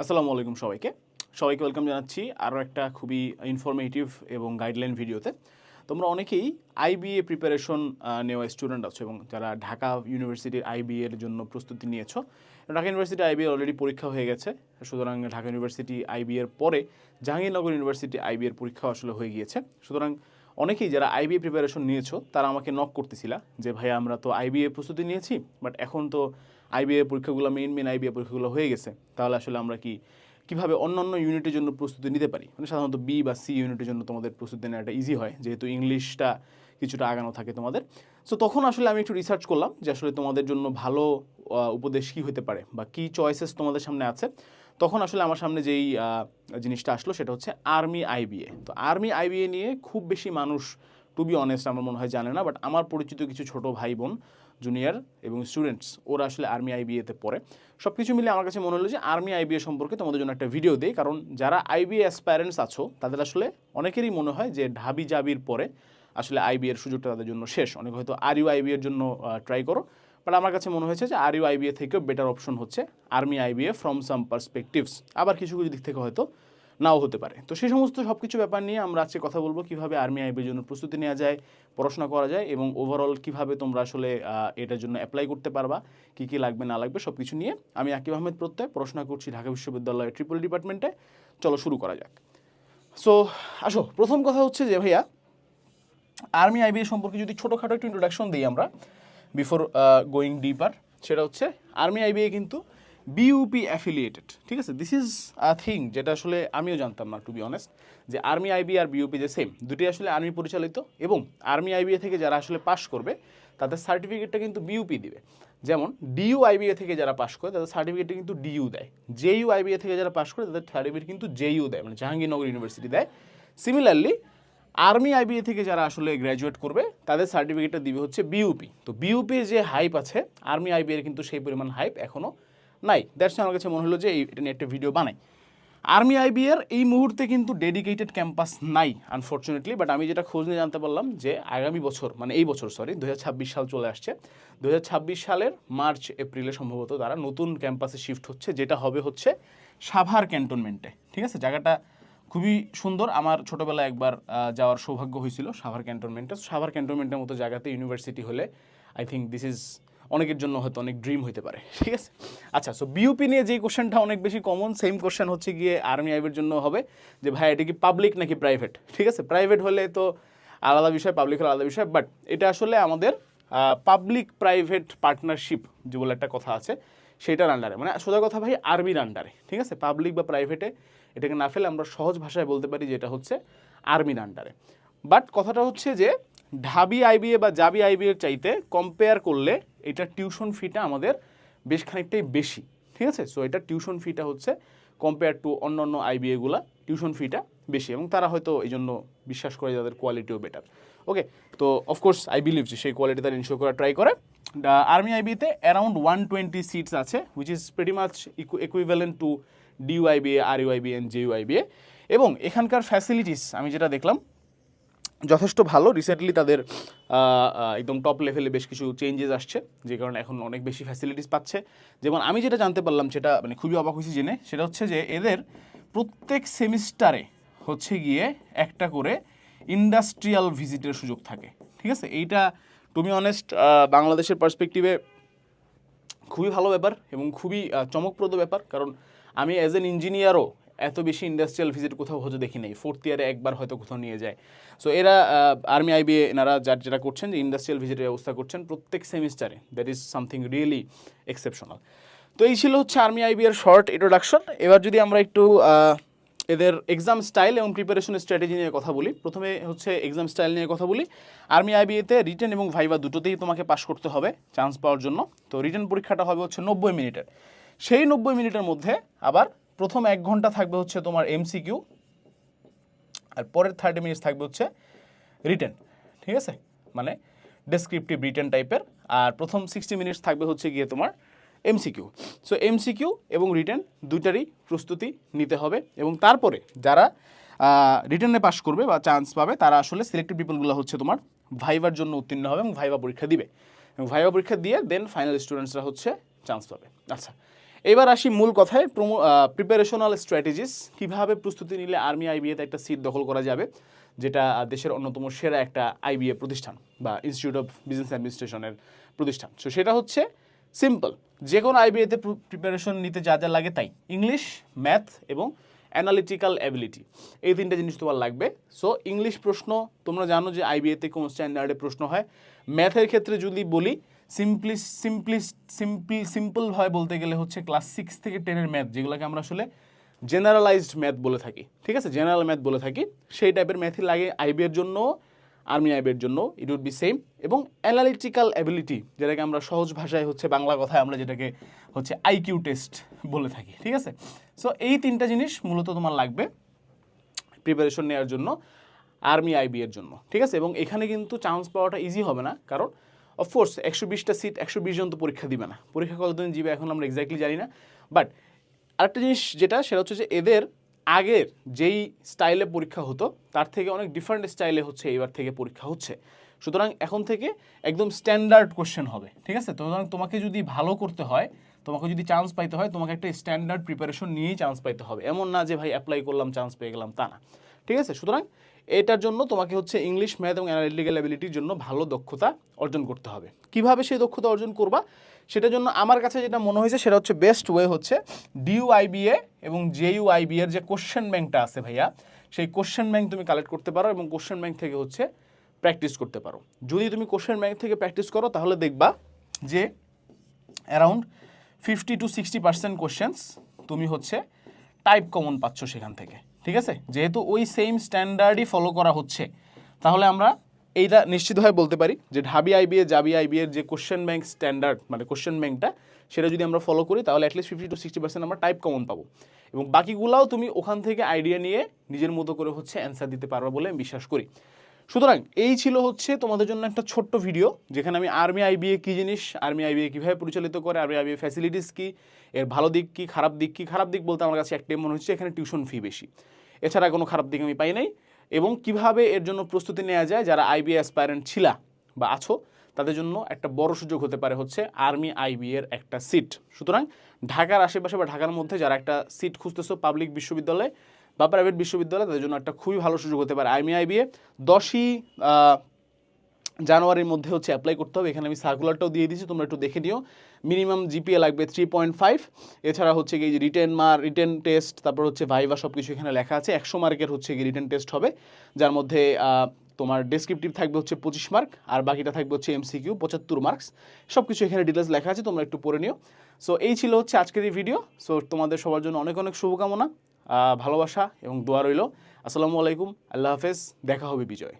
আসসালামু আলাইকুম সবাইকে। সবাইকে ওয়েলকাম জানাচ্ছি আরও একটা খুবই ইনফরমেটিভ এবং গাইডলাইন ভিডিওতে তোমরা অনেকেই আইবিএ প্রিপারেশন নেওয়া স্টুডেন্ট আছো এবং যারা ঢাকা ইউনিভার্সিটির আইবিএ এর জন্য প্রস্তুতি নিয়েছো, ঢাকা ইউনিভার্সিটি আইবিএ অলরেডি পরীক্ষা হয়ে গেছে। সুতরাং ঢাকা ইউনিভার্সিটি আইবিএ এর পরে জাহাঙ্গীরনগর ইউনিভার্সিটি আইবিএ এর পরীক্ষা আসলে হয়ে গিয়েছে। সুতরাং অনেকেই যারা আইবিএ প্রিপারেশন নিয়েছো, তারা আমাকে নক করতেছিলা যে ভাই আমরা তো আইবিএ প্রস্তুতি নিয়েছি বাট এখন তো আইবিএ পরীক্ষাগুলো মেইন মেইন আইবিএ পরীক্ষাগুলো হয়ে গেছে। তাহলে আসলে আমরা কি, কীভাবে অন্যান্য ইউনিটের জন্য প্রস্তুতি নিতে পারি? মানে সাধারণত বি বা সি ইউনিটের জন্য তোমাদের প্রস্তুতি নেওয়াটা ইজি হয়, যেহেতু ইংলিশটা কিছুটা আগানো থাকে তোমাদের। সো তখন আসলে আমি একটু রিসার্চ করলাম যে আসলে তোমাদের জন্য ভালো উপদেশ কী হতে পারে বা কী চয়েসেস তোমাদের সামনে আছে। তখন আসলে আমার সামনে যেই জিনিসটা আসলো সেটা হচ্ছে আর্মি আইবিএ তো আর্মি আইবিএ নিয়ে খুব বেশি মানুষ টু বি অনেস্ট আমার মনে হয় জানে না বাট আমার পরিচিত কিছু ছোট ভাই বোন জুনিয়র এবং স্টুডেন্টস ওরা আসলে আর্মি আইবিএতে পড়ে। সব কিছু মিলে আমার কাছে মনে হলো যে আর্মি আইবিএ সম্পর্কে তোমাদের জন্য একটা ভিডিও দেই, কারণ যারা আইবিএ অ্যাসপ্যারেন্টস আছো, তাদের আসলে অনেকেরই মনে হয় যে ঢাবি জাবির পরে আসলে আইবি এর সুযোগটা তাদের জন্য শেষ। অনেক হয়তো আর ইউ আইবি এর জন্য ট্রাই করো। বাট আমার কাছে মনে হয়েছে যে আর ইউ আইবিএ থেকেও বেটার অপশন হচ্ছে army IBA from some perspectives আবার কিছু কিছু দিক থেকে হয়তো নাও হতে পারে। তো সেই সমস্ত সব কিছু ব্যাপার নিয়ে আমরা আজকে কথা বলব কীভাবে আর্মি আইবির জন্য প্রস্তুতি নেওয়া যায়, পড়াশোনা করা যায় এবং ওভারঅল কীভাবে তোমরা আসলে এটার জন্য অ্যাপ্লাই করতে পারবা, কি কি লাগবে, না লাগবে সব কিছু নিয়ে আমি আকিব আহমেদ প্রত্যয়, পড়াশোনা করছি ঢাকা বিশ্ববিদ্যালয়ের ট্রিপল ডিপার্টমেন্টে চলো শুরু করা যাক। সো আসো, প্রথম কথা হচ্ছে যে ভাইয়া, আর্মি আইবিএ সম্পর্কে যদি ছোটোখাটো একটু ইন্ট্রোডাকশন দিই আমরা বিফোর গোয়িং ডিপার সেটা হচ্ছে আর্মি আইবিএ কিন্তু বিইউপি অ্যাফিলিয়েটেড ঠিক আছে? দিস ইজ আ থিং যেটা আসলে আমিও জানতাম না টু বি অনেস্ট যে আর্মি আইবি আর বিইউপি যে সেম দুটি আসলে আর্মি পরিচালিত এবং আর্মি আইবিএ থেকে যারা আসলে পাশ করবে, তাদের সার্টিফিকেটটা কিন্তু বিউপি দিবে। যেমন ডিইউ আইবিএ থেকে যারা পাশ করে, তাদের সার্টিফিকেটটা কিন্তু ডিইউ দেয়। জেইউ আইবিএ থেকে যারা পাশ করে, তাদের সার্টিফিকেট কিন্তু জেইউ দেয় মানে জাহাঙ্গীরনগর ইউনিভার্সিটি দেয়। সিমিলারলি আর্মি আইবিএ থেকে যারা আসলে গ্র্যাজুয়েট করবে, তাদের সার্টিফিকেটটা দিবে হচ্ছে বিউপি তো বিইউপির যে হাইপ আছে আর্মি আইবিএর কিন্তু সেই পরিমাণ হাইপ এখনও নাই। দ্যাটস আমার কাছে মনে হলো যে এটা নিয়ে একটা ভিডিও বানাই। আর্মি আইবিএর এই মুহূর্তে কিন্তু ডেডিকেটেড ক্যাম্পাস নাই আনফর্চুনেটলি বাট আমি যেটা খোঁজ নিয়ে জানতে পারলাম যে আগামী বছর মানে এই বছর সরি দু হাজার ছাব্বিশ সাল চলে আসছে। দুহাজার ছাব্বিশ সালের মার্চ, এপ্রিলে সম্ভবত তারা নতুন ক্যাম্পাসে শিফট হচ্ছে, যেটা হবে হচ্ছে সাভার ক্যান্টনমেন্টে। ঠিক আছে? জায়গাটা খুবই সুন্দর। আমার ছোটোবেলায় একবার যাওয়ার সৌভাগ্য হয়েছিল সাভার ক্যান্টনমেন্টে। সাভার ক্যান্টনমেন্টের মতো জায়গাতে ইউনিভার্সিটি হলে আই থিঙ্ক দিস ইজ অনেকের জন্য হয়তো অনেক ড্রিম হতে পারে, ঠিক আছে? আচ্ছা সো বিউপি নিয়ে যে কোশ্চেনটা অনেক বেশি কমন সেম কোশ্চেন হচ্ছে গিয়ে আর্মি আইবের জন্য হবে, যে ভাই, এটা কি পাবলিক নাকি প্রাইভেট ঠিক আছে? প্রাইভেট হলে তো আলাদা বিষয় পাবলিক হলে আলাদা বিষয় বাট এটা আসলে আমাদের পাবলিক প্রাইভেট পার্টনারশিপ যে বলে একটা কথা আছে, সেটার আন্ডারে মানে সোজা কথা ভাই আর্মির আন্ডারে ঠিক আছে? পাবলিক বা প্রাইভেটে এটাকে না ফেলে আমরা সহজ ভাষায় বলতে পারি যেটা হচ্ছে আর্মির আন্ডারে বাট কথাটা হচ্ছে যে ঢাবি আইবিএ বা জাবি আইবিএ এর চাইতে কম্পেয়ার করলে এটা টিউশন ফিটা আমাদের বেশ খানিকটাই বেশি, ঠিক আছে? সো এটা টিউশন ফিটা হচ্ছে কম্পেয়ার টু অন্য অন্য আইবিএগুলা টিউশন ফিটা বেশি এবং তারা হয়তো এই জন্য বিশ্বাস করে যাদের কোয়ালিটিও বেটার ওকে তো অফকোর্স আই বিলিভ যে সেই কোয়ালিটি তারা ইনশোর করা। ট্রাই করে আর্মি আইবিতে অ্যারাউন্ড ওয়ান টোয়েন্টি সিটস আছে which is pretty much equivalent to DU IBA R U IBA and JU IBA এবং এখানকার ফ্যাসিলিটিস আমি যেটা দেখলাম যথেষ্ট ভালো। রিসেন্টলি তাদের একদম টপ লেভেলে বেশ কিছু চেঞ্জেস আসছে, যে কারণে এখন অনেক বেশি ফ্যাসিলিটিস পাচ্ছে। যেমন আমি যেটা জানতে পারলাম, সেটা মানে খুবই অবাক হয়েছি জেনে, সেটা হচ্ছে যে এদের প্রত্যেক সেমিস্টারে হচ্ছে গিয়ে একটা করে ইন্ডাস্ট্রিয়াল ভিজিটের সুযোগ থাকে। ঠিক আছে? এইটা টু অনেস্ট বাংলাদেশের পার্সপেক্টিভে খুবই ভালো ব্যাপার এবং খুবই চমকপ্রদ ব্যাপার। কারণ আমি অ্যাজ এন ইঞ্জিনিয়ারও এত বেশি ইন্ডাস্ট্রিয়াল ভিজিট কোথাও হয়তো দেখি নাই। ফোর্থ ইয়ারে একবার হয়তো কোথাও নিয়ে যায়। সো এরা আর্মি আইবিএ এনারা যার যেটা করছেন, যে ইন্ডাস্ট্রিয়াল ভিজিটের ব্যবস্থা করছেন প্রত্যেক সেমিস্টারে that is something really exceptional তো এই ছিল হচ্ছে আর্মি আইবি এর শর্ট ইন্ট্রোডাকশন এবার যদি আমরা একটু এদের এক্সাম স্টাইল এবং প্রিপারেশন স্ট্র্যাটেজি নিয়ে কথা বলি, প্রথমে হচ্ছে এক্সাম স্টাইল নিয়ে কথা বলি। আর্মি আইবিএতে রিটেন এবং ভাইবা দুটোতেই তোমাকে পাস করতে হবে চান্স পাওয়ার জন্য। তো রিটেন পরীক্ষাটা হবে হচ্ছে নব্বই মিনিটের। সেই নব্বই মিনিটের মধ্যে আবার প্রথম এক ঘণ্টা থাকবে হচ্ছে তোমার এমসিকিউ আর পরের থার্টি মিনিটস থাকবে হচ্ছে রিটেন ঠিক আছে? মানে ডেসক্রিপটিভ রিটেন টাইপের আর প্রথম সিক্সটি মিনিটস থাকবে হচ্ছে গিয়ে তোমার এমসিকিউ সো এমসিকিউ এবং রিটেন দুইটারই প্রস্তুতি নিতে হবে এবং তারপরে যারা রিটেনে পাস করবে বা চান্স পাবে, তারা আসলে সিলেক্টেড পিপলগুলো হচ্ছে তোমার ভাইবার জন্য উত্তীর্ণ হবে এবং ভাইবা পরীক্ষা দিবে। এবং ভাইবা পরীক্ষা দিয়ে দেন ফাইনাল স্টুডেন্টসরা হচ্ছে চান্স পাবে। আচ্ছা এবার আসি মূল কথায়। প্রমো প্রিপারেশনাল স্ট্র্যাটেজিস কীভাবে প্রস্তুতি নিলে আর্মি আইবিএতে একটা সিট দখল করা যাবে, যেটা দেশের অন্যতম সেরা একটা আইবিএ প্রতিষ্ঠান বা ইনস্টিটিউট অফ বিজনেস অ্যাডমিনিস্ট্রেশনের প্রতিষ্ঠান। সো সেটা হচ্ছে সিম্পল যে কোনো আইবিএতে প্রিপারেশন নিতে যা যা লাগে তাই। ইংলিশ ম্যাথ এবং অ্যানালিটিক্যাল অ্যাবিলিটি এই তিনটা জিনিস তোমার লাগবে। সো ইংলিশ প্রশ্ন, তোমরা জানো যে আইবিএতে কোন স্ট্যান্ডার্ডে প্রশ্ন হয়। ম্যাথের ক্ষেত্রে যদি বলি সিম্পলি সিম্পলি সিম্পল সিম্পলভাবে বলতে গেলে হচ্ছে ক্লাস সিক্স থেকে টেনের ম্যাথ যেগুলোকে আমরা আসলে জেনারেলাইজড ম্যাথ বলে থাকি। ঠিক আছে? জেনারেল ম্যাথ বলে থাকি। সেই টাইপের ম্যাথই লাগে আইবিএর জন্য আর্মি আইবিএর জন্য ইট উড বি সেম এবং অ্যানালিটিক্যাল অ্যাবিলিটি যেটাকে আমরা সহজ ভাষায় হচ্ছে বাংলা কথায় আমরা যেটাকে হচ্ছে আইকিউ টেস্ট বলে থাকি। ঠিক আছে? সো এই তিনটা জিনিস মূলত তোমার লাগবে প্রিপারেশন নেওয়ার জন্য আর্মি আইবি এর জন্য। ঠিক আছে? এবং এখানে কিন্তু চান্স পাওয়াটা ইজি হবে না, কারণ অফকোর্স একশো বিশটা সিট একশো বিশ জন তো পরীক্ষা দিবে না। পরীক্ষা কতদিন দিবে এখন আমরা এক্স্যাক্টলি জানি না। বাট আরেকটা জিনিস যেটা, সেটা হচ্ছে যে এদের আগের যেই স্টাইলে পরীক্ষা হতো, তার থেকে অনেক ডিফারেন্ট স্টাইলে হচ্ছে এইবার থেকে পরীক্ষা হচ্ছে। সুতরাং এখন থেকে একদম স্ট্যান্ডার্ড কোশ্চেন হবে, ঠিক আছে? সুতরাং তোমাকে যদি ভালো করতে হয়, তোমাকে যদি চান্স পাইতে হয়, তোমাকে একটা স্ট্যান্ডার্ড প্রিপারেশন নিয়েই চান্স পাইতে হবে। এমন না যে, ভাই অ্যাপ্লাই করলাম চান্স পেয়ে গেলাম তা না। ঠিক আছে? সুতরাং এটার জন্য তোমাকে হচ্ছে ইংলিশ ম্যাথ এবং অ্যানালিটিক্যাল অ্যাবিলিটির জন্য ভালো দক্ষতা অর্জন করতে হবে। কীভাবে সেই দক্ষতা অর্জন করবা? সেটার জন্য আমার কাছে যেটা মনে হয়েছে, সেটা হচ্ছে বেস্ট ওয়ে হচ্ছে ডিইউআইবিএ এবং জেইউআইবি এর যে কোশ্চেন ব্যাংকটা আছে ভাইয়া, সেই কোশ্চেন ব্যাংক তুমি কালেক্ট করতে পারো এবং কোশ্চেন ব্যাংক থেকে হচ্ছে প্র্যাকটিস করতে পারো। যদি তুমি কোশ্চেন ব্যাংক থেকে প্র্যাকটিস করো, তাহলে দেখবা যে around fifty to sixty percent questions তুমি হচ্ছে টাইপ কমন পাচ্ছ সেখান থেকে। ঠিক আছে? যেহেতু ওই সেম স্ট্যান্ডার্ডই ফলো করা হচ্ছে, তাহলে আমরা এইটা নিশ্চিতভাবে বলতে পারি যে ঢাবি আইবিএ জাবি আইবিএ এর যে কোশ্চেন ব্যাংক স্ট্যান্ডার্ড মানে কোশ্চেন ব্যাংকটা সেটা যদি আমরা ফলো করি, তাহলে at least fifty to sixty percent আমরা টাইপ কমন পাবো। এবং বাকিগুলাও তুমি ওখান থেকে আইডিয়া নিয়ে নিজের মতো করে হচ্ছে অ্যান্সার দিতে পারবে বলে আমি বিশ্বাস করি। সুতরাং এই ছিল হচ্ছে তোমাদের জন্য একটা ছোট্ট ভিডিও যেখানে আমি আর্মি আইবিএ কী জিনিস আর্মি আইবিএ কীভাবে পরিচালিত করে আর্মি আইবিএ ফ্যাসিলিটিস কী, এর ভালো দিক কী, খারাপ দিক কী, খারাপ দিক বলতে আমার কাছে একটাই মনে হচ্ছে এখানে টিউশন ফি বেশি। এছাড়া কোনো খারাপ দিক আমি পাই নাই। এবং কীভাবে এর জন্য প্রস্তুতি নেওয়া যায়, যারা আইবিএ অ্যাসপায়ারেন্ট ছিলা বা আছো, তাদের জন্য একটা বড় সুযোগ হতে পারে হচ্ছে আর্মি আইবি এর একটা সিট সুতরাং ঢাকার আশেপাশে বা ঢাকার মধ্যে যারা একটা সিট খুঁজতেছো পাবলিক বিশ্ববিদ্যালয়ে বা প্রাইভেট বিশ্ববিদ্যালয় তাদের জন্য একটা খুবই ভালো সুযোগ হতে পারে। আর্মি আইবিএ দশই জানুয়ারির মধ্যে হচ্ছে অ্যাপ্লাই করতে হবে। এখানে আমি সার্কুলারটাও দিয়ে দিয়েছি, তোমরা একটু দেখে নিও। মিনিমাম জিপিএ লাগবে থ্রি পয়েন্ট ফাইভ এছাড়া হচ্ছে কি রিটেন মার রিটেন টেস্ট তারপর হচ্ছে ভাইভা সব কিছু এখানে লেখা আছে। একশো মার্কের হচ্ছে কি রিটেন টেস্ট হবে, যার মধ্যে তোমার ডেসক্রিপটিভ থাকবে হচ্ছে পঁচিশ মার্ক, আর বাকিটা থাকবে হচ্ছে এমসিকিউ পঁচাত্তর মার্কস। সব কিছু এখানে ডিটেলস লেখা আছে, তোমরা একটু পড়ে নিও। সো এই ছিল হচ্ছে আজকের এই ভিডিও সো তোমাদের সবার জন্য অনেক অনেক শুভকামনা। ভালোবাসা এবং দোয়া রইল। আসসালামু আলাইকুম আল্লাহ হাফেজ দেখা হবে বিজয়।